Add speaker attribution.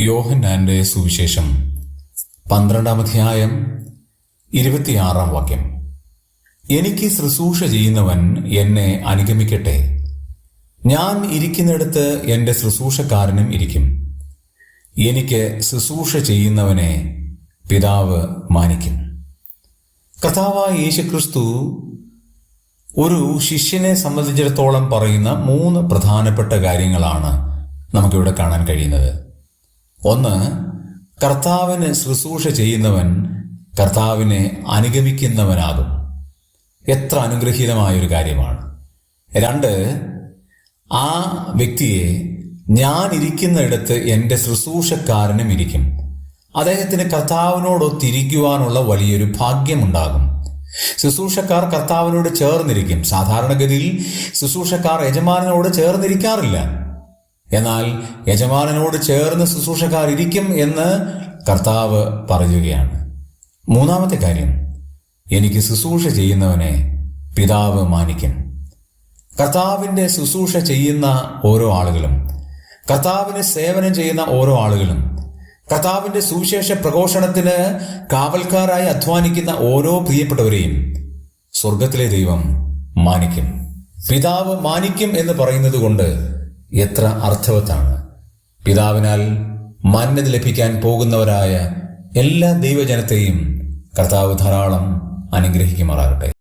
Speaker 1: യോഹന്നാന്റെ സുവിശേഷം. പന്ത്രണ്ടാം അധ്യായം ഇരുപത്തിയാറാം വാക്യം. എനിക്ക് ശുശ്രൂഷ ചെയ്യുന്നവൻ എന്നെ അനുഗമിക്കട്ടെ. ഞാൻ ഇരിക്കുന്നിടത്ത് എന്റെ ശുശ്രൂഷക്കാരനും ഇരിക്കും. എനിക്ക് ശുശ്രൂഷ ചെയ്യുന്നവനെ പിതാവ് മാനിക്കും. കഥാവായ യേശുക്രിസ്തു ഒരു ശിഷ്യനെ സംബന്ധിച്ചിടത്തോളം പറയുന്ന മൂന്ന് പ്രധാനപ്പെട്ട കാര്യങ്ങളാണ് നമുക്കിവിടെ കാണാൻ കഴിയുന്നത്. ഒന്ന് കർത്താവിന് ശുശ്രൂഷ ചെയ്യുന്നവൻ കർത്താവിനെ അനുഗമിക്കുന്നവനാകും. എത്ര അനുഗ്രഹീതമായൊരു കാര്യമാണ്. രണ്ട് ആ വ്യക്തിയെ ഞാൻ ഇരിക്കുന്നിടത്ത് എന്റെ ശുശ്രൂഷക്കാരനും ഇരിക്കും. അദ്ദേഹത്തിന് കർത്താവിനോടൊത്തിരിക്കുവാനുള്ള വലിയൊരു ഭാഗ്യമുണ്ടാകും. ശുശ്രൂഷക്കാർ കർത്താവിനോട് ചേർന്നിരിക്കും. സാധാരണഗതിയിൽ ശുശ്രൂഷക്കാർ യജമാനോട് ചേർന്നിരിക്കാറില്ല. എന്നാൽ യജമാനോട് ചേർന്ന് ശുശ്രൂഷക്കാർ ഇരിക്കും എന്ന് കർത്താവ് പറയുകയാണ്. മൂന്നാമത്തെ കാര്യം എനിക്ക് ശുശ്രൂഷ ചെയ്യുന്നവനെ പിതാവ് മാനിക്കും. കർത്താവിന്റെ ശുശ്രൂഷ ചെയ്യുന്ന ഓരോ ആളുകളും കർത്താവിന് സേവനം ചെയ്യുന്ന ഓരോ ആളുകളും കർത്താവിന്റെ സുവിശേഷ പ്രഘോഷണത്തിന് കാവൽക്കാരായി അധ്വാനിക്കുന്ന ഓരോ പ്രിയപ്പെട്ടവരെയും സ്വർഗത്തിലെ ദൈവം മാനിക്കും. പിതാവ് മാനിക്കും എന്ന് പറയുന്നത് കൊണ്ട് എത്ര അർത്ഥവത്താണ്. പിതാവിനാൽ മാന്യത ലഭിക്കാൻ പോകുന്നവരായ എല്ലാ ദൈവജനത്തെയും കർത്താവ് ധാരാളം അനുഗ്രഹിക്കുമാറാകട്ടെ.